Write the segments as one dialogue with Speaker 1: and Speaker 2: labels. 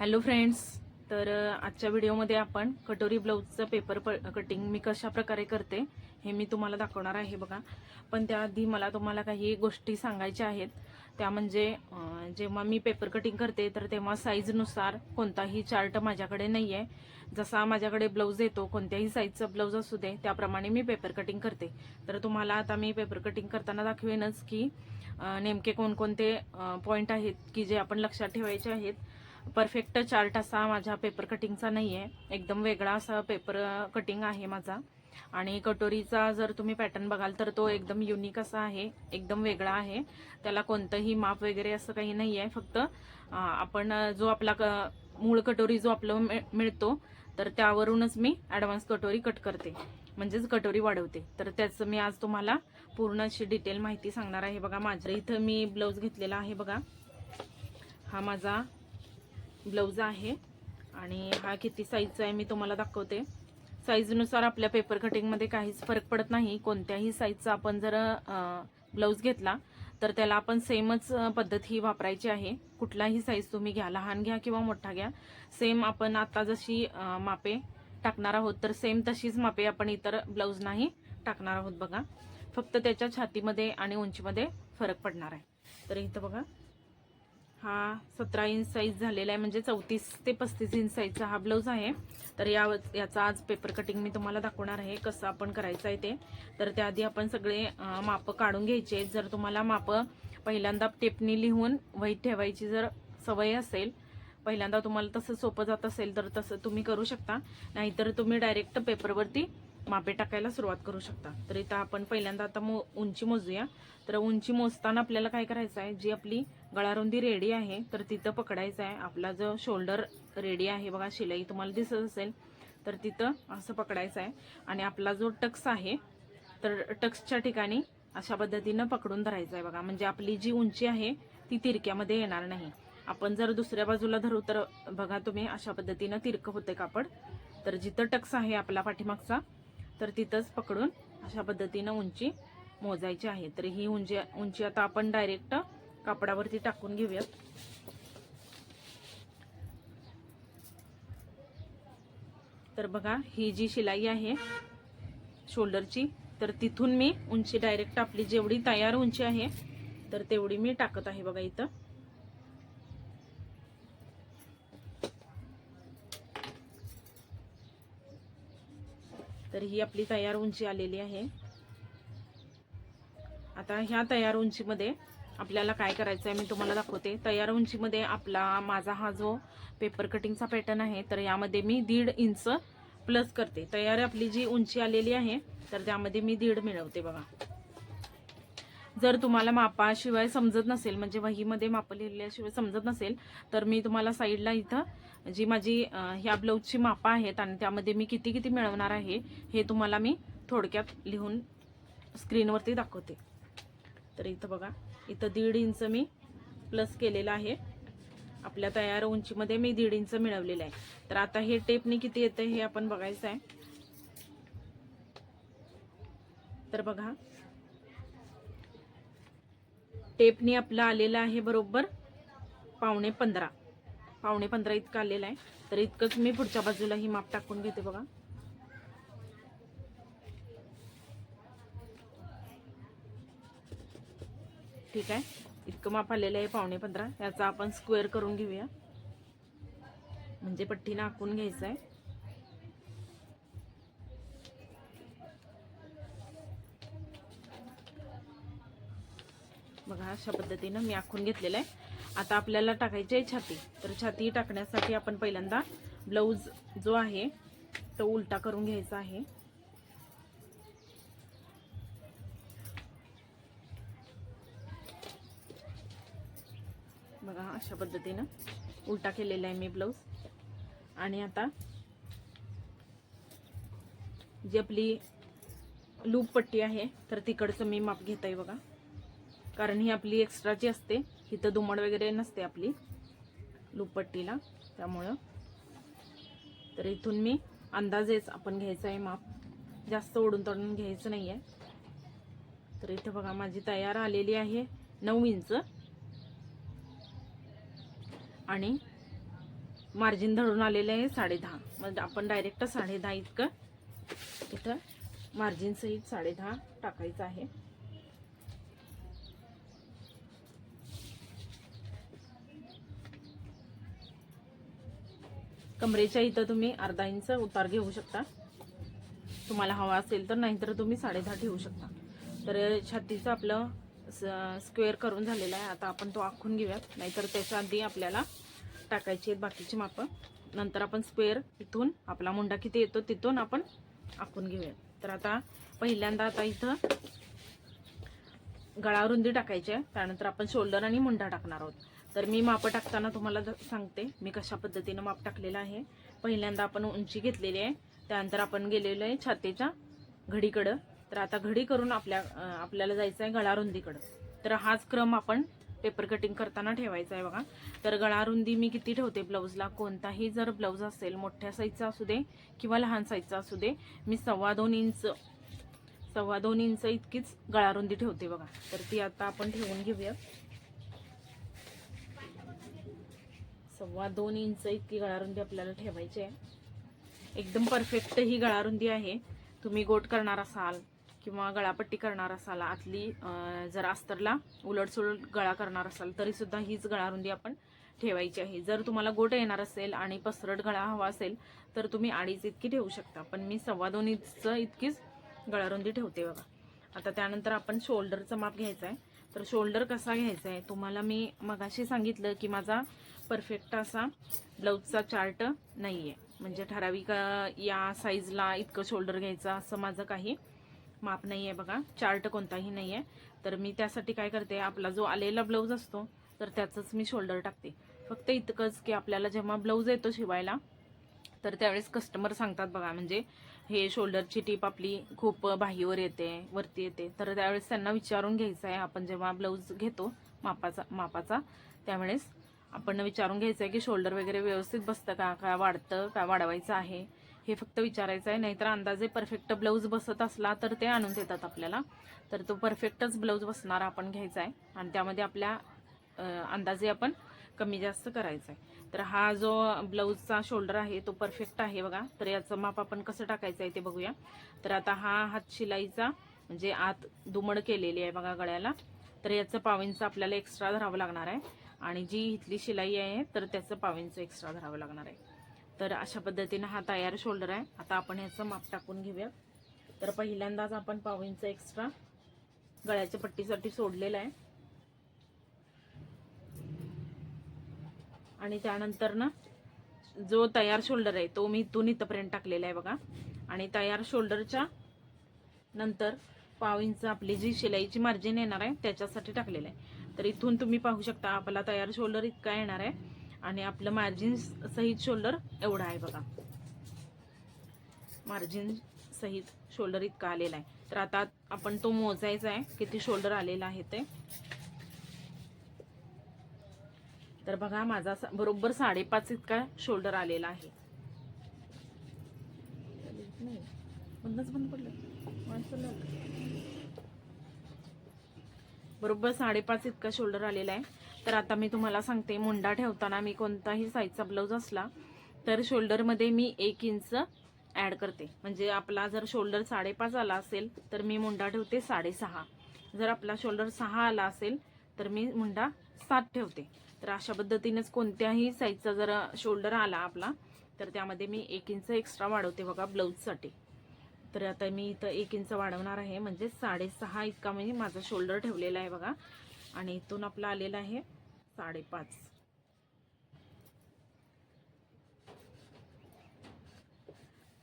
Speaker 1: Hello friends तर आजच्या व्हिडिओमध्ये आपण कटोरी ब्लाऊजचं पेपर प कटिंग मी कशा प्रकारे करते हे मी तुम्हाला दाखवणार आहे बघा. पण त्याआधी मला तुम्हाला काही गोष्टी सांगायच्या आहेत. त्या म्हणजे जेव्हा मी पेपर कटिंग करते तर तेव्हा साईजनुसार कोणताही चार्ट माझ्याकडे नाही आहे जसा माझ्याकडे ब्लाऊज येतो कोणत्याही साईजचा ब्लाऊज असू दे त्याप्रमाणे मी पेपर कटिंग करते. तर तुम्हाला आता मी पेपर कटिंग करताना दाखवेनच की नेमके कोणकोणते पॉईंट आहेत की जे आपण लक्षात ठेवायचे आहेत. परफेक्ट चार्ट असा माझ्या पेपर कटिंगचा नाही आहे एकदम वेगळा असा पेपर कटिंग आहे माझा. आणि कटोरीचा जर तुम्ही पॅटर्न बघाल तर तो एकदम युनिक असा आहे. एकदम वेगळा आहे. त्याला कोणतंही माप वगैरे असं काही नाही आहे फक्त आपण जो आपला क- मूळ कटोरी जो आपलं मिळ- मिळतो तर त्यावरूनच मी ॲडव्हान्स कटोरी कट करते. म्हणजेच कटोरी वाढवते. तर त्याचं मी आज तुम्हाला पूर्ण अशी डिटेल माहिती सांगणार आहे. बघा माझ्या इथं मी ब्लाऊज घेतलेला आहे बघा. हा माझा ब्लाऊज आहे. आणि हा किती साईजचा आहे मी तुम्हाला दाखवते. साईजनुसार आपल्या पेपर कटिंगमध्ये काहीच फरक पडत नाही. कोणत्याही साईजचा आपण जर ब्लाऊज घेतला तर त्याला आपण सेमच पद्धत ही वापरायची आहे. कुठलाही साईज तुम्ही घ्या लहान घ्या किंवा मोठा घ्या सेम आपण आता जशी मापे टाकणार आहोत तर सेम तशीच मापे आपण इतर ब्लाऊजनाही टाकणार आहोत बघा. फक्त त्याच्या छातीमध्ये आणि उंचीमध्ये फरक पडणार आहे. तर इथं बघा हा सतरा इंच साईज झालेला आहे. म्हणजे चौतीस ते पस्तीस इंच साईजचा हा ब्लाऊज आहे. तर या याचा आज पेपर कटिंग मी तुम्हाला दाखवणार आहे कसं आपण करायचं आहे ते. तर त्याआधी आपण सगळे मापं काढून घ्यायचे आहेत. जर तुम्हाला मापं पहिल्यांदा टेपनी लिहून वहीत ठेवायची जर सवय असेल पहिल्यांदा तुम्हाला तसं सोपं जात असेल तर तसं तुम्ही करू शकता. नाहीतर तुम्ही डायरेक्ट पेपरवरती मापे टाकायला सुरुवात करू शकता. तर इथं आपण पहिल्यांदा आता मो उंची मोजूया. तर उंची मोजताना आपल्याला काय करायचं आहे? जी आपली गळारुंदी रेडी आहे तर तिथं पकडायचं आहे. आपला जो शोल्डर रेडी आहे बघा शिलाई तुम्हाला दिसत असेल तर तिथं असं पकडायचं आहे. आणि आपला जो टक्स आहे तर टक्सच्या ठिकाणी अशा पद्धतीनं पकडून धरायचं आहे बघा. म्हणजे आपली जी उंची आहे ती तिरक्यामध्ये येणार नाही. आपण जर दुसऱ्या बाजूला धरू तर बघा तुम्ही अशा पद्धतीनं तिरकं होते कापड. तर जिथं टक्स आहे आपला पाठीमागचा तर तिथंच पकडून अशा पद्धतीनं उंची मोजायची आहे. तर ही उंची उंची आता आपण डायरेक्ट कापडावरती टाकून घेऊयात. तर बघा ही जी शिलाई आहे शोल्डरची तर तिथून मी उंची डायरेक्ट आपली जेवढी तयार उंची आहे तर तेवढी मी टाकत आहे बघा इथं. तर ही आपली तयार उंची आलेली आहे. आता ह्या तयार उंचीमध्ये आपल्याला काय करायचं आहे मी तुम्हाला दाखवते. तयार उंचीमध्ये आपला माझा हा जो पेपर कटिंगचा पॅटर्न आहे तर यामध्ये मी दीड इंच प्लस करते. तयार आपली जी उंची आलेली आहे तर त्यामध्ये मी दीड मिळवते बघा. जर तुम्हाला मापाशिवाय समजत नसेल म्हणजे वहीमध्ये माप लिहिल्याशिवाय समजत नसेल तर मी तुम्हाला साईडला इथं जी माझी ह्या ब्लाऊजची मापं आहेत आणि त्यामध्ये मी किती किती मिळवणार आहे हे तुम्हाला मी थोडक्यात लिहून स्क्रीनवरती दाखवते. तर इथं बघा इथं दीड इंच मी प्लस केलेलं आहे. आपल्या तयार उंचीमध्ये मी दीड इंच मिळवलेलं आहे. तर आता हे टेपने किती येतं हे आपण बघायचं आहे. तर बघा टेपनी आपलं आलेलं आहे बरोबर पावणे पंधरा. पावणे पंधरा इतकं आलेलं आहे. तर इतकंच मी पुढच्या बाजूला ही माप टाकून घेते बघा. ठीक आहे. इतकं माप आलेलं आहे पावणे पंधरा. याचा आपण स्क्वेअर करून घेऊया. म्हणजे पट्टीनं आखून घ्यायचं आहे बघा अशा पद्धतीनं मी आखून घेतलेलं आहे. आता आपल्याला टाकायची आहे छाती. तर छाती टाकण्यासाठी आपण पहिल्यांदा ब्लाऊज जो आहे तो उलटा करून घ्यायचा आहे. बघा अशा पद्धतीनं उलटा केलेला आहे मी ब्लाऊज. आणि आता जी आपली लूप पट्टी आहे तर तिकडचं मी माप घेत आहे बघा. कारण ही आपली एक्स्ट्राची असते इथं दुमड वगैरे नसते आपली लुपट्टीला त्यामुळं. तर इथून मी अंदाजेच आपण घ्यायचं आहे माप. जास्त ओढून तोडून घ्यायचं नाही आहे तर इथं बघा माझी तयार आलेली आहे नऊ इंच. आणि मार्जिन धरून आलेलं आहे साडे दहा म्हणजे आपण डायरेक्ट साडे दहा इतकं इथं मार्जिन सहित साडे दहा टाकायचं आहे. कमरेच्या इथं तुम्ही अर्धा इंच उतार घेऊ शकता. तुम्हाला हवा असेल तर नाहीतर तुम्ही साडेदहा ठेवू शकता. तर छातीचं आपलं स्क्वेअर करून झालेलं आहे. आता आपण तो आखून घेऊयात. नाहीतर त्याच्या आधी आपल्याला टाकायची आहेत बाकीची मापं. नंतर आपण स्क्वेअर इथून आपला मुंडा किती येतो तिथून आपण आखून घेऊयात. तर आता पहिल्यांदा आता इथं गळा रुंदी टाकायची आहे. त्यानंतर आपण शोल्डर आणि मुंडा टाकणार आहोत. तर मी मापं टाकताना तुम्हाला सांगते. मी कशा पद्धतीनं माप टाकलेलं आहे. पहिल्यांदा आपण उंची घेतलेली आहे. त्यानंतर आपण गेलेलो आहे छातीच्या घडीकडं. तर आता घडी करून आपल्या आपल्याला जायचं आहे गळारुंदीकडं. तर हाच क्रम आपण पेपर कटिंग करताना ठेवायचा आहे बघा. तर गळारुंदी मी किती ठेवते ब्लाऊजला कोणताही जर ब्लाऊज असेल मोठ्या साईजचा असू दे किंवा लहान साईजचा असू दे मी सव्वा दोन इंच सव्वा दोन इंच इतकीच गळारुंदी ठेवते बघा. तर ती आता आपण ठेवून घेऊया. सव्वा दोन इंच इतकी गळारुंदी आपल्याला ठेवायची आहे. एकदम परफेक्ट ही गळारुंदी आहे. तुम्ही गोट करणार असाल किंवा गळापट्टी करणार असाल आतली जर अस्तरला उलटसुलट गळा करणार असाल तरीसुद्धा हीच गळारुंदी आपण ठेवायची आहे. जर तुम्हाला गोट येणार असेल आणि पसरट गळा हवा असेल तर तुम्ही अडीच इतकी ठेवू शकता. पण मी सव्वा दोन इंच इतकीच गळारुंदी ठेवते बघा. आता त्यानंतर आपण शोल्डरचं माप घ्यायचं आहे तर शोल्डर कसा घ्यायचा आहे तुम्हाला मी मगाशी सांगितलं की माझा परफेक्ट असा ब्लाऊजचा चार्ट नाही आहे म्हणजे ठराविक या साईजला इतकं शोल्डर घ्यायचं असं माझं काही माप नाही आहे बघा. चार्ट कोणताही नाही आहे तर मी त्यासाठी काय करते आपला जो आलेला ब्लाऊज असतो तर त्याचंच मी शोल्डर टाकते. फक्त इतकंच की आपल्याला जेव्हा ब्लाऊज येतो शिवायला तर त्यावेळेस कस्टमर सांगतात बघा. म्हणजे हे शोल्डरची टीप आपली खूप बाहीवर येते वरती येते. तर त्यावेळेस त्यांना विचारून घ्यायचं आहे आपण जेव्हा ब्लाऊज घेतो मापाचा मापाचा त्यावेळेस आपण विचारून घ्यायचं आहे की शोल्डर वगैरे व्यवस्थित बसतं का? काय वाढतं? काय वाढवायचं आहे? हे फक्त विचारायचं आहे नाहीतर अंदाजे परफेक्ट ब्लाऊज बसत असला तर ते आणून देतात आपल्याला. तर तो परफेक्टच ब्लाऊज बसणारा आपण घ्यायचा आहे आणि त्यामध्ये आपल्या अंदाजे आपण कमी जास्त करायचा आहे तर हा जो ब्लाऊजचा शोल्डर आहे तो परफेक्ट आहे बघा. तर याचं माप आपण कसं टाकायचं आहे ते बघूया. तर आता हा हात शिलाईचा म्हणजे आत दुमड केलेली आहे बघा गळ्याला. तर याचं पावींचं आपल्याला एक्स्ट्रा धरावं लागणार आहे आणि जी इथली शिलाई आहे तर त्याचं पावींचं एक्स्ट्रा धरावं लागणार आहे. तर अशा पद्धतीनं हा तयार शोल्डर आहे. आता आपण ह्याचं माप टाकून घेऊया तर पहिल्यांदाच आपण पावींचं एक्स्ट्रा गळ्याच्या पट्टीसाठी सोडलेलं आहे. आणि त्यानंतर ना जो तयार शोल्डर आहे तो मी इथून इथंपर्यंत टाकलेला आहे बघा. आणि तयार शोल्डरच्या नंतर पाव इंच आपली जी शिलाईची मार्जिन येणार आहे त्याच्यासाठी टाकलेलं आहे. तर इथून तुम्ही पाहू शकता आपला तयार शोल्डर इतका येणार आहे. आणि आपलं मार्जिन सहित शोल्डर एवढा आहे बघा. मार्जिन सहित शोल्डर इतका आलेला आहे. तर आता आपण तो मोजायचा आहे किती शोल्डर आलेला आहे ते. तर बघा माझा सा- बरोबर साडेपाच इतका शोल्डर आलेला आहे. नाही, बंदच बंद पडलं. माणसं बरोबर साडेपाच इतका शोल्डर आलेला आहे. तर आता मी तुम्हाला सांगते मुंडा ठेवताना मी कोणताही साईजचा ब्लाऊज असला तर शोल्डरमध्ये मी एक इंच ॲड करते. म्हणजे आपला जर शोल्डर साडेपाच आला असेल तर मी मुंडा ठेवते साडेसहा. जर आपला शोल्डर सहा आला असेल तर मी मुंडा सात ठेवते. तर अशा पद्धतीनेच कोणत्याही साईजचा जर शोल्डर आला आपला तर त्यामध्ये मी एक इंच एक्स्ट्रा वाढवते बघा ब्लाऊजसाठी तर आता मी इथं एक इंच वाढवणार आहे. म्हणजे साडेसहा इतका म्हणजे माझा शोल्डर ठेवलेला आहे बघा. आणि इथून आपला आलेला आहे साडेपाच.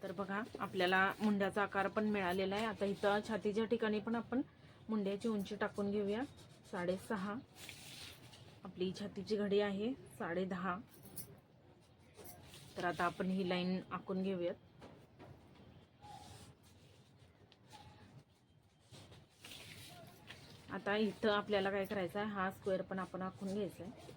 Speaker 1: तर बघा आपल्याला मुंड्याचा आकार पण मिळालेला आहे. आता इथं छातीच्या ठिकाणी पण आपण मुंड्याची उंची टाकून घेऊया. साडेसहा. आपली छातीची घडी आहे साडेदहा. तर आता आपण ही लाईन आखून घेऊयात. आता इथं आपल्याला काय करायचं आहे हा स्क्वेअर पण आपण आखून घ्यायचा आहे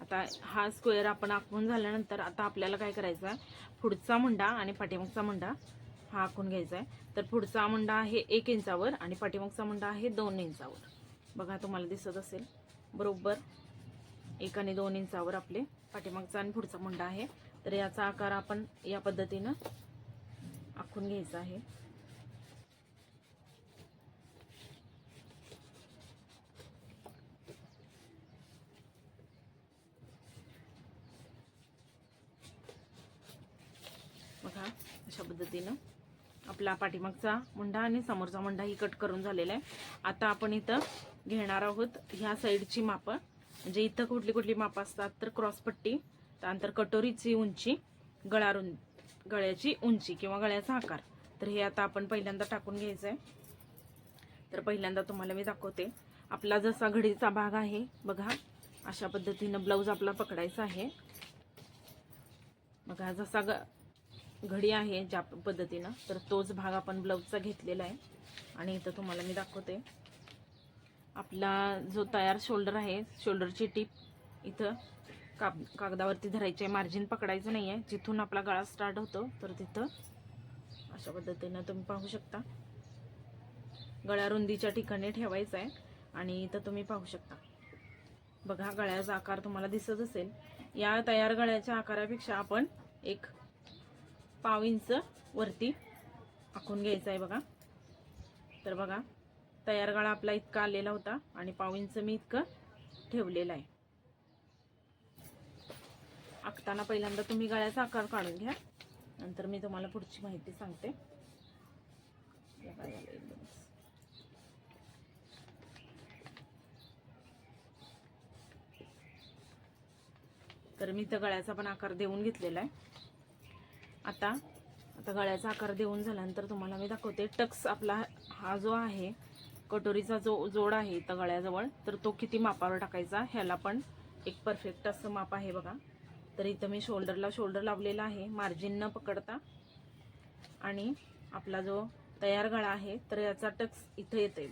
Speaker 1: आता हा स्क्वेअर आपण आखून झाल्यानंतर आता आपल्याला काय करायचं आहे पुढचा मुंडा आणि पाठीमागचा मुंडा हा आखून घ्यायचा आहे तर पुढचा मुंडा आहे एक इंचावर आणि पाठीमागचा मुंडा आहे दोन इंचावर. बघा तुम्हाला दिसत असेल. बरोबर? एक आणि दोन इंचावर आपले पाठीमागचा आणि पुढचा मुंडा आहे. तर याचा आकार आपण या पद्धतीनं आखून घ्यायचा आहे. बघा अशा पद्धतीनं आपला पाठीमागचा मुंडा आणि समोरचा मुंडा ही कट करून झालेला आहे. आता आपण इथं घेणार आहोत ह्या साईडची मापं. म्हणजे इथं कुठली कुठली माप असतात तर क्रॉसपट्टी त्यानंतर कटोरीची उंची गळा रुं गळ्याची उंची किंवा गळ्याचा आकार. तर हे आता आपण पहिल्यांदा टाकून घ्यायचं आहे तर पहिल्यांदा तुम्हाला मी दाखवते. आपला जसा घडीचा भाग आहे बघा अशा पद्धतीनं ब्लाऊज आपला पकडायचा आहे. बघा जसा ग घडी आहे ज्या पद्धतीनं तर तोच भाग आपण ब्लाऊजचा घेतलेला आहे. आणि इथं तुम्हाला मी दाखवते. आपला जो तयार शोल्डर आहे शोल्डरची टीप इथं काग कागदावरती धरायची आहे. मार्जिन पकडायचं नाही आहे जिथून आपला गळा स्टार्ट होतो तर तिथं अशा पद्धतीनं तुम्ही पाहू शकता. गळ्या रुंदीच्या ठिकाणी ठेवायचं आहे आणि इथं तुम्ही पाहू शकता. बघा गळ्याचा आकार तुम्हाला दिसत असेल. या तयार गळ्याच्या आकारापेक्षा आपण एक पाव इंच वरती आखून घ्यायचं आहे बघा. तर बघा तयार गळा आपला इतका आलेला होता आणि पाऊंचं मी इतकं ठेवलेलं आहे. आखताना पहिल्यांदा तुम्ही गळ्याचा आकार काढून घ्या. नंतर मी तुम्हाला पुढची माहिती सांगते. तर मी तर गळ्याचा पण आकार देऊन घेतलेला आहे. आता आता गळ्याचा आकार देऊन झाल्यानंतर तुम्हाला मी दाखवते टक्स आपला हा जो आहे कटोरीचा जो जोड आहे इथं गळ्याजवळ तर तो किती मापावर टाकायचा ह्याला पण एक परफेक्ट असं माप आहे बघा. तर इथं मी शोल्डरला शोल्डर लावलेला आहे मार्जिन न पकडता. आणि आपला जो तयार गळा आहे तर याचा टक्स इथं येते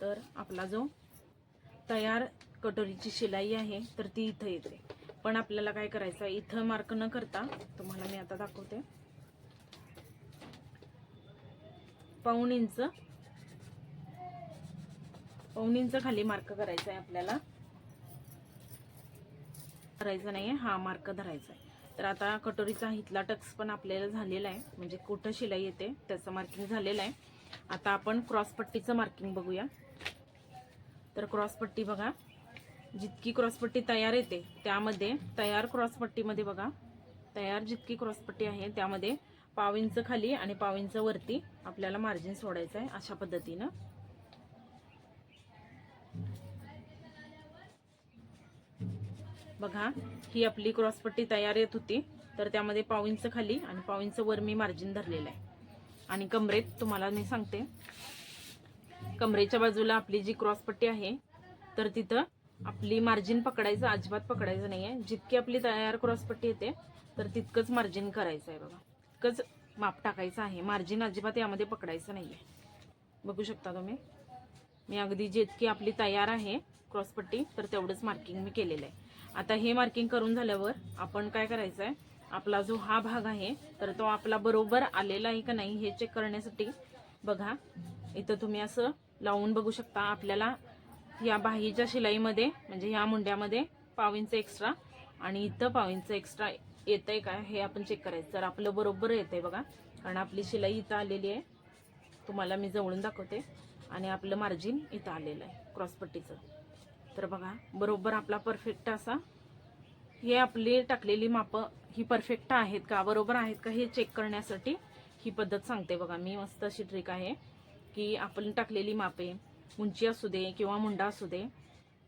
Speaker 1: तर आपला जो तयार कटोरीची शिलाई आहे तर ती इथं येते. पण आपल्याला काय करायचं आहे इथं मार्क न करता तुम्हाला मी आता दाखवते. पाऊण इंच पाऊण इंच खाली मार्क करायचा आहे आपल्याला. करायचं नाही आहे हा मार्क धरायचा आहे तर आता कटोरीचा हितला टक्स पण आपल्याला झालेला आहे. म्हणजे कुठं शिलाई येते त्याचं मार्किंग झालेलं आहे. आता आपण क्रॉसपट्टीचं मार्किंग बघूया. तर क्रॉसपट्टी बघा. जितकी क्रॉसपट्टी तयार येते त्यामध्ये तयार क्रॉसपट्टीमध्ये बघा. तयार जितकी क्रॉसपट्टी आहे त्यामध्ये पाव इंच खाली आणि पाव इंच वरती आपल्याला मार्जिन सोडायचं आहे अशा पद्धतीनं. बघा ही आपली क्रॉसपट्टी तयार येत होती. तर त्यामध्ये पाव इंच खाली आणि पाव इंच वर मी मार्जिन धरलेलं आहे. आणि कमरेत तुम्हाला मी सांगते. कमरेच्या बाजूला आपली जी क्रॉसपट्टी आहे तर तिथं आपली मार्जिन पकडायचं अजिबात पकडायचं नाही आहे जितकी आपली तयार क्रॉसपट्टी येते तर तितकंच मार्जिन करायचं आहे बघा. इतकंच माप टाकायचं आहे. मार्जिन अजिबात यामध्ये पकडायचं नाही आहे बघू शकता तुम्ही. मी अगदी जितकी आपली तयार आहे क्रॉसपट्टी तर तेवढंच मार्किंग मी केलेलं आहे. आता हे मार्किंग करून झाल्यावर आपण काय करायचं आहे आपला जो हा भाग आहे तर तो आपला बरोबर आलेला आहे का नाही हे चेक करण्यासाठी बघा. इथं तुम्ही असं लावून बघू शकता आपल्याला या बाहीच्या शिलाईमध्ये म्हणजे ह्या मुंड्यामध्ये पाव इंच एक्स्ट्रा आणि इथं पाव इंच एक्स्ट्रा येतंय का? हे आपण चेक करायचं. तर आपलं बरोबर येतंय बघा. कारण आपली शिलाई इथं आलेली आहे. तुम्हाला मी जवळून दाखवते. आणि आपलं मार्जिन इथं आलेलं आहे क्रॉसपट्टीचं तर बघा बरोबर आपला परफेक्ट असा. हे आपली टाकलेली मापं ही परफेक्ट आहेत का? बरोबर आहेत का? हे चेक करण्यासाठी ही पद्धत सांगते बघा. मी मस्त अशी ट्रिक आहे की आपण टाकलेली मापे उंची असू दे किंवा मुंडा असू दे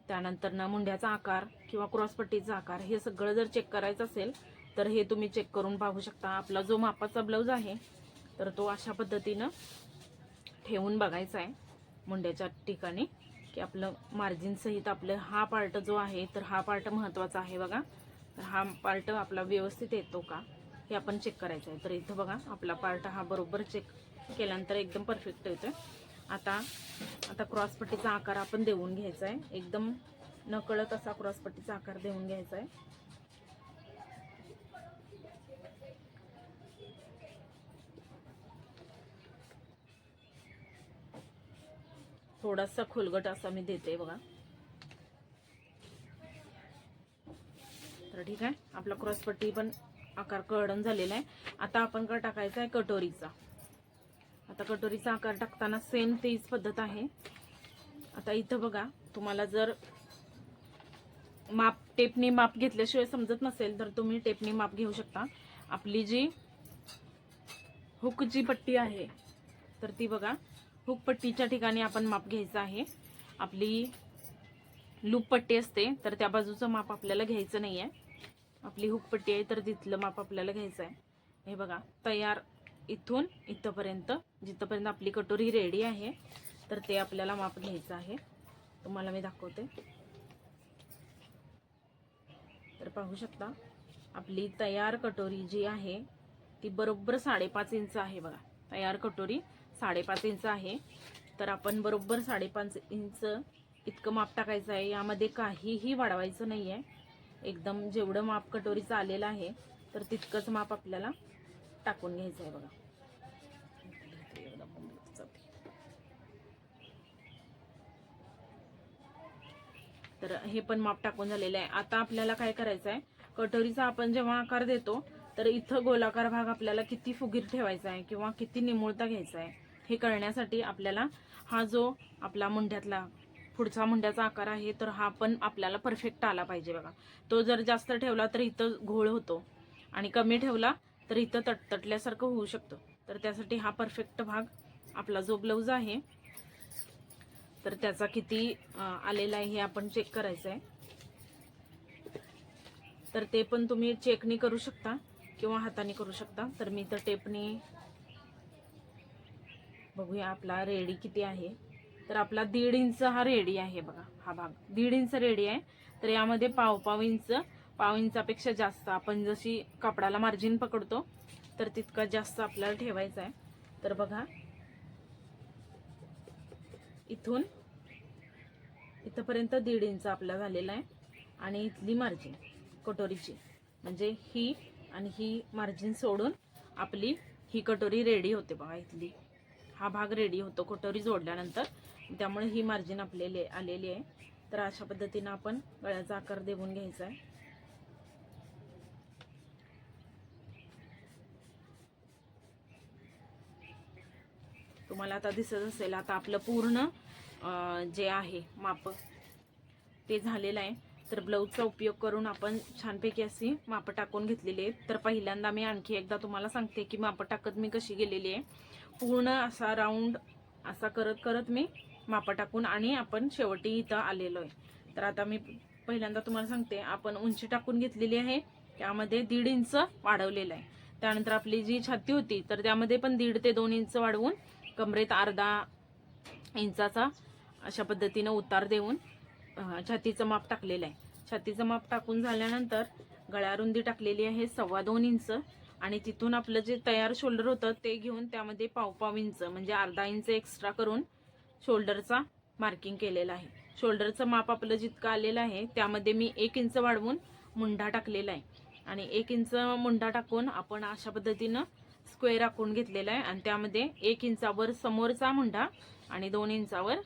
Speaker 1: त्यानंतर ना मुंड्याचा आकार किंवा क्रॉसपट्टीचा आकार हे सगळं जर चेक करायचं असेल तर हे तुम्ही चेक करून पाहू शकता. आपला जो मापाचा ब्लाऊज आहे तर तो अशा पद्धतीनं ठेवून बघायचा आहे मुंड्याच्या ठिकाणी की आपलं मार्जिनसहित आपलं हा पार्ट जो आहे तर हा पार्ट महत्त्वाचा आहे बघा. तर हा पार्ट आपला व्यवस्थित येतो का हे आपण चेक करायचं आहे. तर इथं बघा आपला पार्ट हा बरोबर चेक केल्यानंतर एकदम परफेक्ट येतो आता आता क्रॉसपट्टीचा आकार आपण देऊन घ्यायचा आहे. एकदम नकळत असा क्रॉसपट्टीचा आकार देऊन घ्यायचा आहे. थोडासा खोलगट असा मी देते बघा. तर ठीक आहे आपला क्रॉसपट्टी पण आकार कळण झालेला आहे. आता आपण काय टाकायचा आहे? कटोरीचा. आता कटोरीचा आकार टाकताना सेम तीच पद्धत आहे. आता इथं बघा तुम्हाला जर माप टेपनी माप घेतल्याशिवाय समजत नसेल तर तुम्ही टेपनी माप घेऊ शकता. आपली जी हुक जी पट्टी आहे तर ती बघा हुकपट्टीच्या ठिकाणी आपण माप घ्यायचं आहे. आपली लूपपट्टी असते तर त्या बाजूचं माप आपल्याला घ्यायचं नाही आहे आपली हुकपट्टी आहे तर तिथलं माप आपल्याला घ्यायचं आहे. हे बघा तयार इथून इथंपर्यंत जिथंपर्यंत आपली कटोरी रेडी आहे तर ते आपल्याला माप घ्यायचं आहे. तुम्हाला मी दाखवते. तर पाहू शकता आपली तयार कटोरी जी आहे ती बरोबर साडेपाच इंच आहे बघा. तयार कटोरी साडेपाच इंच आहे. तर आपण बरोबर साडेपाच इंच इतकं माप टाकायचं आहे. यामध्ये काहीही वाढवायचं नाही आहे एकदम जेवढं माप कटोरीचं आलेलं आहे तर तितकंच माप आपल्याला टाकून घ्यायचं आहे बघा. तर हे पण माप टाकून झालेलं आहे. आता आपल्याला काय करायचं आहे? कटोरीचा आपण जेव्हा आकार देतो तर इथं गोलाकार भाग आपल्याला किती फुगीर ठेवायचा आहे किंवा किती निमुळता घ्यायचा आहे? हे करण्यासाठी आपल्याला हा जो आपला मुंड्यातला पुढचा मुंड्याचा आकार आहे तर हा पण आपल्याला परफेक्ट आला पाहिजे बघा. तो जर जास्त ठेवला तर इथं घोळ होतो आणि कमी ठेवला तर इथं तटतटल्यासारखं होऊ शकतं. तर त्यासाठी हा परफेक्ट भाग आपला जो ब्लाऊज आहे तर त्याचा किती आलेला आहे हे आपण चेक करायचं आहे तर ते पण तुम्ही चेकनी करू शकता किंवा हाताने करू शकता. तर मी तर टेपनी बघूया आपला रेडी किती आहे. तर आपला दीड इंच हा रेडी आहे बघा हा भाग. दीड इंच रेडी आहे. तर यामध्ये पाव पाव इंच पाव इंचापेक्षा जास्त आपण जशी कापडाला मार्जिन पकडतो तर तितका जास्त आपल्याला ठेवायचा आहे. तर बघा इथून इथंपर्यंत दीड इंच आपला झालेला आहे आणि इथली मार्जिन कटोरीची. म्हणजे ही आणि ही मार्जिन सोडून आपली ही कटोरी रेडी होते बघा इथली. हा भाग रेडी होतो. कटोरी जोडल्यानंतर. त्यामुळे ही मार्जिन आपलेली आलेली आहे. तर अशा पद्धतीनं आपण गळ्याचा आकार देऊन घ्यायचा आहे. तुम्हाला आता दिसत असेल आता आपलं पूर्ण जे आहे माप ते झालेलं आहे. तर ब्लाऊजचा उपयोग करून आपण छानपैकी अशी मापं टाकून घेतलेली आहेत तर पहिल्यांदा मी आणखी एकदा तुम्हाला सांगते की मापं टाकत मी कशी गेलेली आहे. पूर्ण असा राऊंड असा करत करत मी मापं टाकून आणि आपण शेवटी इथं आलेलो आहे. तर आता मी पहिल्यांदा तुम्हाला सांगते आपण उंची टाकून घेतलेली आहे त्यामध्ये दीड इंच वाढवलेलं आहे. त्यानंतर आपली जी छाती होती तर त्यामध्ये पण दीड ते दोन इंच वाढवून कमरेत अर्धा इंचाचा अशा पद्धतीनं उतार देऊन छातीचं माप टाकलेलं आहे. छातीचं माप टाकून झाल्यानंतर गळ्यारुंदी टाकलेली आहे सव्वा दोन इंच. आणि तिथून आपलं जे तयार शोल्डर होतं ते घेऊन त्यामध्ये पावपाव इंच म्हणजे अर्धा इंच एक्स्ट्रा करून शोल्डरचा मार्किंग केलेलं आहे. शोल्डरचं माप आपलं जितकं आलेलं आहे त्यामध्ये मी एक इंच वाढवून मुंडा टाकलेला आहे. आणि एक इंच मुंडा टाकून आपण अशा पद्धतीनं स्क्वेअर आखून घेतलेला आहे. आणि त्यामध्ये एक इंचावर समोरचा मुंडा आणि दोन इंचावर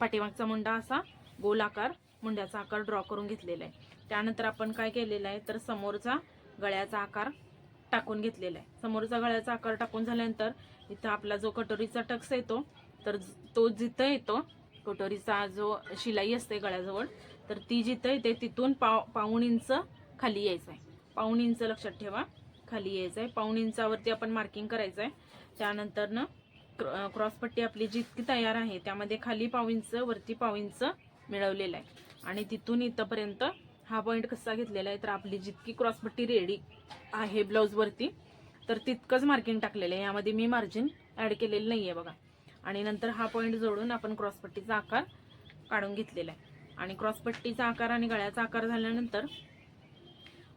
Speaker 1: पाठीमागचा मुंडा असा गोल आकार मुंड्याचा आकार ड्रॉ करून घेतलेला आहे. त्यानंतर आपण काय केलेलं आहे तर समोरचा गळ्याचा आकार टाकून घेतलेला आहे. समोरचा गळ्याचा आकार टाकून झाल्यानंतर इथं आपला जो कटोरीचा टक्स येतो तर तो जिथं येतो कटोरीचा जो शिलाई असते गळ्याजवळ तर ती जिथं येते तिथून पाव पाऊण इंच खाली यायचं आहे. पाऊण इंच लक्षात ठेवा खाली यायचं आहे. पाऊण इंचावरती आपण मार्किंग करायचं आहे. त्यानंतरनं क्र- क्रॉसपट्टी आपली जितकी तयार आहे त्यामध्ये खाली पाव इंच वरती पाव इंच मिळवलेलं आहे. आणि तिथून इथंपर्यंत हा पॉईंट कसा घेतलेला आहे तर आपली जितकी क्रॉसपट्टी रेडी आहे ब्लाऊजवरती तर तितकंच मार्किंग टाकलेलं आहे. यामध्ये मी मार्जिन ॲड केलेलं नाही आहे बघा. आणि नंतर हा पॉईंट जोडून आपण क्रॉसपट्टीचा आकार काढून घेतलेला आहे. आणि क्रॉसपट्टीचा आकार आणि गळ्याचा आकार झाल्यानंतर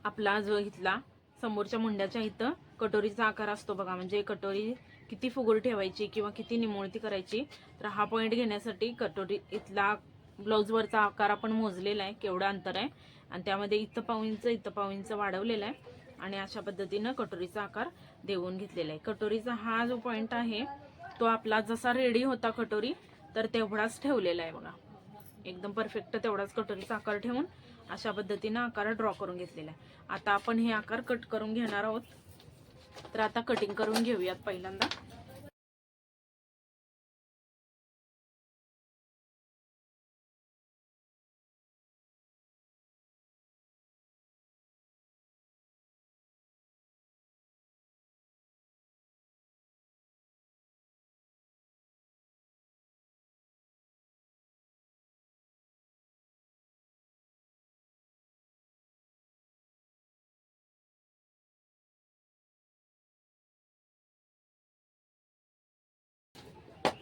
Speaker 1: आपला जो इथला समोरच्या मुंड्याच्या इथं कटोरीचा आकार असतो बघा. म्हणजे कटोरी किती फुगूर ठेवायची किंवा किती निमोळती करायची तर हा पॉईंट घेण्यासाठी कटोरी इथला ब्लाऊजवरचा आकार आपण मोजलेला आहे केवढं अंतर आहे. आणि त्यामध्ये इथं पाऊंचं इथं पाऊंचं वाढवलेलं आहे. आणि अशा पद्धतीनं कटोरीचा आकार देऊन घेतलेला आहे. कटोरीचा हा जो पॉईंट आहे तो आपला जसा रेडी होता कटोरी तर तेवढाच ठेवलेला आहे बघा. एकदम परफेक्ट तेवढाच कटोरीचा आकार ठेवून अशा पद्धतीनं आकार ड्रॉ करून घेतलेला आहे. आता आपण हे आकार कट करून घेणार आहोत. तर आता कटिंग करून घेऊयात पहिल्यांदा.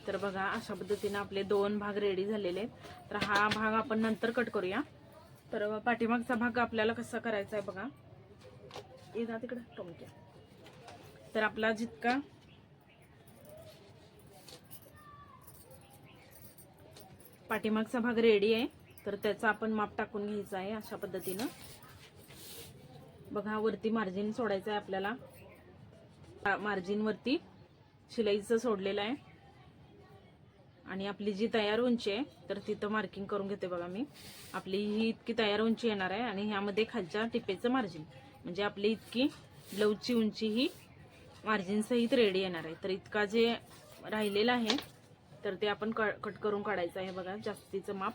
Speaker 1: तर बघा अशा पद्धतीने आपले दोन भाग रेडी झालेले आहेत. तर हा भाग आपण नंतर कट करूया. तर पाठीमागचा भाग आपल्याला कसा करायचा आहे बघा. ये तिकडे टोमक्या तर आपला जितका पाठीमागचा भाग रेडी आहे तर त्याचा आपण माप टाकून घ्यायचा आहे अशा पद्धतीनं. बघा वरती मार्जिन सोडायचं आहे आपल्याला. मार्जिनवरती शिलाईचं सोडलेलं आहे. आणि आपली जी तयार उंची आहे तर तिथं मार्किंग करून घेते बघा मी. आपली ही इतकी तयार उंची येणार आहे आणि ह्यामध्ये खालच्या टिपेचं मार्जिन म्हणजे आपली इतकी ब्लाऊजची उंची ही मार्जिनसहित रेडी येणार आहे. तर इतका जे राहिलेलं आहे तर ते आपण कट करून काढायचं आहे बघा. जास्तीचं माप.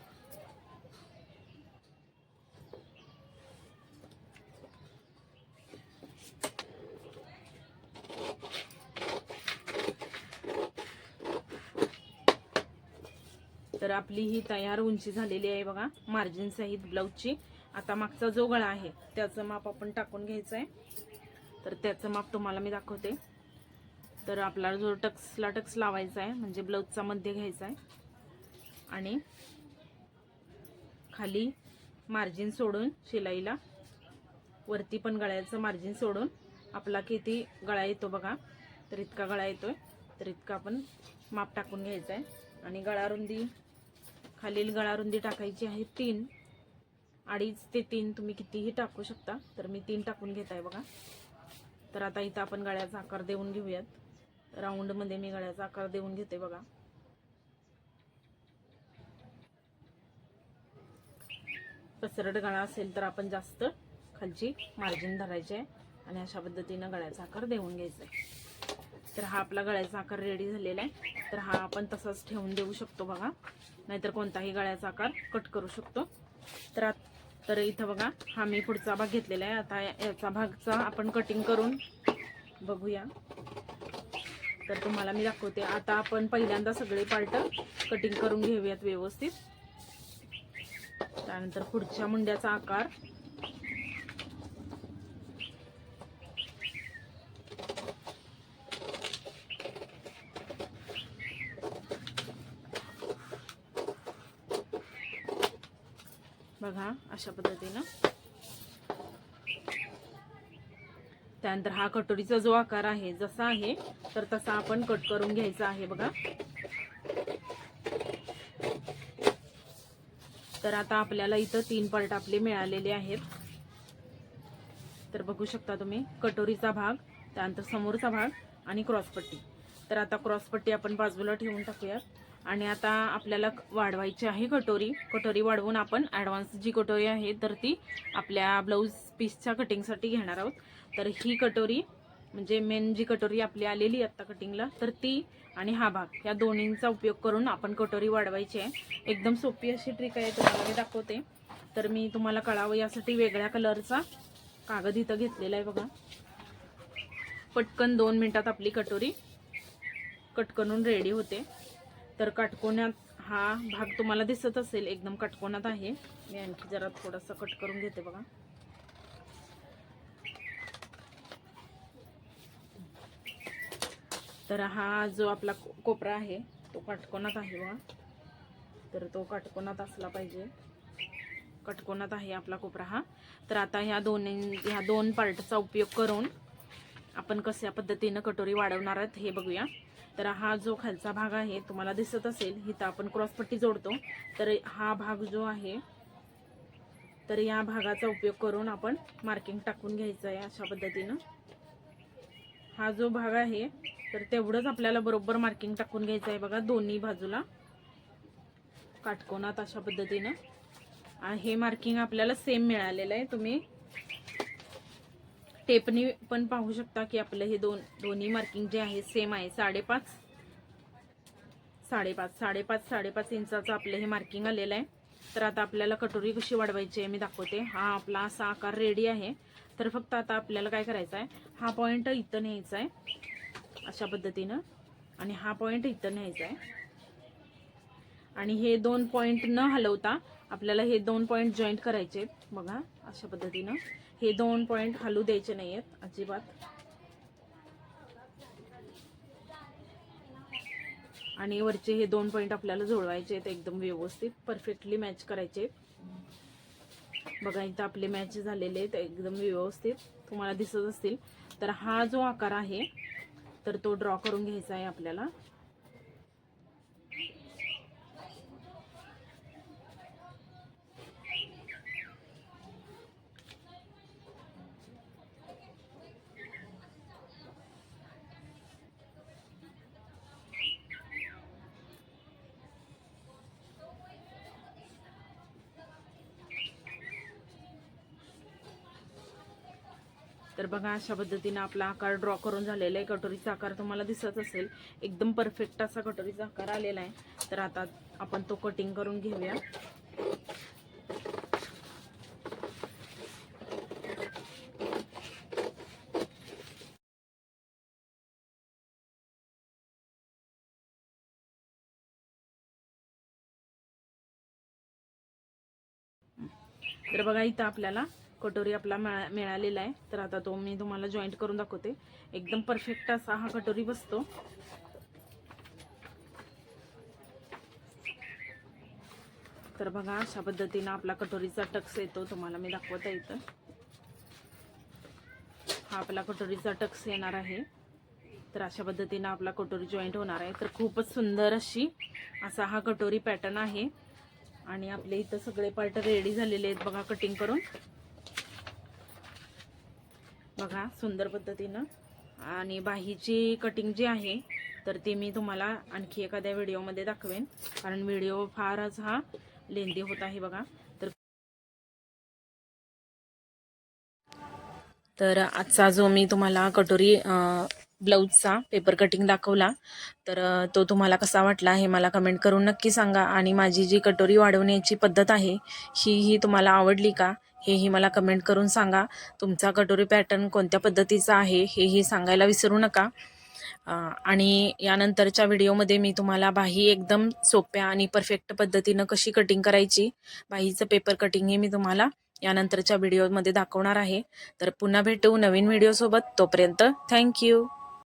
Speaker 1: आपली ही तयार उंची झालेली आहे बघा. मार्जिन सहित ब्लाऊजची आता मागचा जो गळा आहे त्याचं माप आपण टाकून घ्यायचं आहे तर त्याचं माप तुम्हाला मी दाखवते. तर आपला जो टक्सला टक्स लावायचा आहे म्हणजे ब्लाऊजचा मध्य घ्यायचा आहे आणि खाली मार्जिन सोडून शिलाईला वरती पण गळ्याचं मार्जिन सोडून आपला किती गळा येतो बघा. तर इतका गळा येतोय. तर इतका आपण माप टाकून घ्यायचा आहे आणि गळारुंदी खालील गळारुंदी टाकायची आहे तीन. अडीच ते तीन तुम्ही कितीही टाकू शकता तर मी तीन टाकून घेत आहे बघा. तर आता इथं आपण गळ्याचा आकार देऊन घेऊयात. राऊंडमध्ये मी गळ्याचा आकार देऊन घेते बघा. पसरट गळा असेल तर आपण जास्त खालची मार्जिन धरायची आहे आणि अशा पद्धतीनं गळ्याचा आकार देऊन घ्यायचा आहे. तर हा आपला गळ्याचा आकार रेडी झालेला आहे. तर हा आपण तसाच ठेवून देऊ शकतो बघा. नाहीतर कोणताही गळ्याचा आकार कट करू शकतो. तर तर इथं बघा हा मी पुढचा भाग घेतलेला आहे. आता याचा भागचा आपण कटिंग करून बघूया. तर तुम्हाला मी दाखवते. आता आपण पहिल्यांदा सगळे पार्ट कटिंग करून घेऊयात व्यवस्थित. त्यानंतर पुढच्या मुंड्याचा आकार बघा अशा पद्धतीनं. त्यानंतर हा कटोरीचा जो आकार आहे जसा आहे तर तसा आपण कट करून घ्यायचा आहे बघा. तर आता आपल्याला इथं तीन पार्ट आपले मिळालेले आहेत. तर बघू शकता तुम्ही कटोरीचा भाग त्यानंतर समोरचा भाग आणि क्रॉसपट्टी. तर आता क्रॉसपट्टी आपण बाजूला ठेवून टाकूयात. आणि आता आपल्याला वाढवायची आहे कटोरी. कटोरी वाढवून आपण ॲडव्हान्स जी कटोरी आहे तर ती आपल्या ब्लाऊज पीसच्या कटिंगसाठी घेणार आहोत. तर ही कटोरी म्हणजे मेन जी कटोरी आपली आलेली आत्ता कटिंगला तर ती आणि हा भाग या दोन्हींचा उपयोग करून आपण कटोरी वाढवायची आहे. एकदम सोपी अशी ट्रिक आहे तुम्हाला मी दाखवते. तर मी तुम्हाला कळावं यासाठी वेगळ्या कलरचा कागद इथं घेतलेला आहे बघा. पटकन दोन मिनटात आपली कटोरी कट करून रेडी होते. तर काटकोण्यात हा भाग तुम्हाला दिसत असेल एकदम काटकोणात आहे. मी आणखी जरा थोडासा कट करून घेते बघा. तर हा जो आपला कोपरा आहे तो काटकोणात आहे बघा. तर तो काटकोनात असला पाहिजे. कटकोनात आहे आपला कोपरा हा. तर आता ह्या दोन ह्या दोन पार्टचा उपयोग करून आपण कशा पद्धतीनं कटोरी वाढवणार आहोत हे बघूया. तर हा जो खालचा भाग आहे तुम्हाला दिसत असेल इथं आपण क्रॉसपट्टी जोडतो. तर हा भाग जो आहे तर या भागाचा उपयोग करून आपण मार्किंग टाकून घ्यायचं आहे अशा पद्धतीनं. हा जो भाग आहे तर तेवढंच आपल्याला बरोबर मार्किंग टाकून घ्यायचं आहे बघा दोन्ही बाजूला. काटकोनात अशा पद्धतीनं. हे मार्किंग आपल्याला सेम मिळालेलं आहे. तुम्ही टेपनी पण पाहू शकता की आपलं हे दोन दोन्ही मार्किंग जे आहे सेम आहे. साडेपाच साडेपाच साडेपाच साडेपाच इंचाचं आपलं हे मार्किंग आलेलं आहे. तर आता आपल्याला कटोरी कशी वाढवायची आहे मी दाखवते. हा आपला असा आकार रेडी आहे. तर फक्त आता आपल्याला काय करायचं आहे? हा पॉईंट इथं न्यायचा आहे. अशा पद्धतीनं. आणि हा पॉईंट इथं न्यायचा आहे. आणि हे दोन पॉईंट न हलवता आपल्याला हे दोन पॉईंट जॉईंट करायचे आहेत. बघा अशा पद्धतीनं. हे दोन पॉईंट हलू द्यायचे नाही आहेत अजिबात. आणि वरचे हे दोन पॉईंट आपल्याला जोडवायचे आहेत एकदम व्यवस्थित. परफेक्टली मॅच करायचे आहेत. बघा इथं आपले मॅच झालेले आहेत एकदम व्यवस्थित. तुम्हाला दिसत असतील. तर हा जो आकार आहे तर तो ड्रॉ करून घ्यायचा आहे आपल्याला तर बघा अशा पद्धतीने आपला आकार ड्रॉ करून झालेला आहे. कटोरीचा आकार तुम्हाला दिसत असेल. एकदम परफेक्ट असा कटोरीचा आकार आलेला आहे. तर आता आपण तो कटिंग करून घेऊया. तर बघा इथं आपल्याला कटोरी आपला मिळा मिळालेला आहे. तर आता तो मी तुम्हाला जॉईंट करून दाखवते. एकदम परफेक्ट असा हा कटोरी बसतो. तर बघा अशा पद्धतीनं आपला कटोरीचा टक्स येतो. तुम्हाला मी दाखवता इथं. हा आपला कटोरीचा टक्स येणार आहे. तर अशा पद्धतीनं आपला कटोरी जॉईंट होणार आहे. तर खूपच सुंदर अशी असा हा कटोरी पॅटर्न आहे. आणि आपले इथं सगळे पार्ट रेडी झालेले आहेत बघा कटिंग करून. बघा सुंदर पद्धतीनं. आणि बाहीची कटिंग जी आहे तर ती मी तुम्हाला आणखी एखाद्या व्हिडिओमध्ये दाखवेन. कारण व्हिडिओ फारच हा लेंदी होत आहे बघा. तर तर आजचा जो मी तुम्हाला कटोरी ब्लाऊजचा पेपर कटिंग दाखवला तर तो तुम्हाला कसा वाटला हे मला कमेंट करून नक्की सांगा. आणि माझी जी कटोरी वाढवण्याची पद्धत आहे ही ही तुम्हाला आवडली का? हेही मला कमेंट करून सांगा. तुमचा कटोरी पॅटर्न कोणत्या पद्धतीचा आहे हेही सांगायला विसरू नका. आणि यानंतरच्या व्हिडिओमध्ये मी तुम्हाला बाही एकदम सोप्या आणि परफेक्ट पद्धतीनं कशी कटिंग करायची बाहीचं पेपर कटिंग हे मी तुम्हाला यानंतरच्या व्हिडिओमध्ये दाखवणार आहे. तर पुन्हा भेटू नवीन व्हिडिओसोबत तोपर्यंत थँक्यू